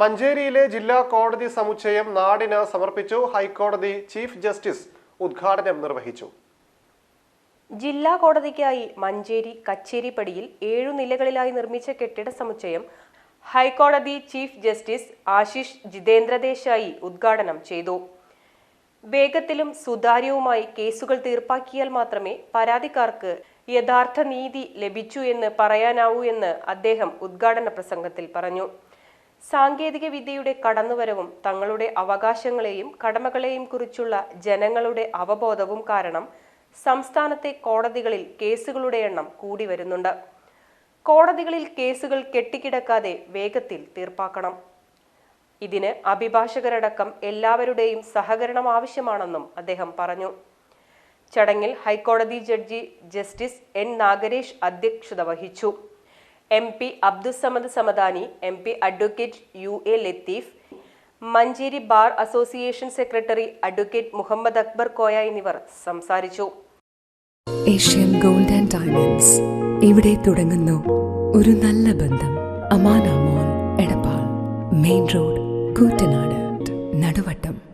മഞ്ചേരിയിലെ ജില്ലാ കോടതി സമുച്ചയം നാടിന് സമർപ്പിച്ചു. ഹൈക്കോടതി ചീഫ് ജസ്റ്റിസ് ഉദ്ഘാടനം നിർവഹിച്ചു. ജില്ലാ കോടതിക്കായി മഞ്ചേരി കച്ചേരിപ്പടിയിൽ ഏഴു നിലകളിലായി നിർമ്മിച്ച കെട്ടിട സമുച്ചയം ഹൈക്കോടതി ചീഫ് ജസ്റ്റിസ് ആശിഷ് ജിതേന്ദ്ര ദേശായി ഉദ്ഘാടനം ചെയ്തു. വേഗത്തിലും സുതാര്യവുമായി കേസുകൾ തീർപ്പാക്കിയാൽ മാത്രമേ പരാതിക്കാർക്ക് യഥാർത്ഥ നീതി ലഭിച്ചു എന്ന് പറയാനാവൂ എന്ന് അദ്ദേഹം ഉദ്ഘാടന പ്രസംഗത്തിൽ പറഞ്ഞു. സാങ്കേതിക വിദ്യയുടെ കടന്നുവരവും തങ്ങളുടെ അവകാശങ്ങളെയും കടമകളെയും കുറിച്ചുള്ള ജനങ്ങളുടെ അവബോധവും കാരണം സംസ്ഥാനത്തെ കോടതികളിൽ കേസുകളുടെ എണ്ണം കൂടി വരുന്നുണ്ട്. കോടതികളിൽ കേസുകൾ കെട്ടിക്കിടക്കാതെ വേഗത്തിൽ തീർപ്പാക്കണം. ഇതിന് അഭിഭാഷകരടക്കം എല്ലാവരുടെയും സഹകരണം ആവശ്യമാണെന്നും അദ്ദേഹം പറഞ്ഞു. ചടങ്ങിൽ ഹൈക്കോടതി ജഡ്ജി ജസ്റ്റിസ് എൻ നാഗരേഷ് അധ്യക്ഷത വഹിച്ചു. M P Abdussamad Samadani M P advocate U A Latheef Manjeri bar association secretary advocate Muhammad Akbar Koya എന്നിവർ സംസാരിച്ചു. ഏഷ്യൻ ഗോൾഡ് ആൻഡ് ഡയമണ്ട്സ് ഇവിടെ തുടങ്ങുന്നു. ഒരു നല്ല ബന്ധം. അമാനാമോൻ Edappal. Main road Koottanad. Naduvattom.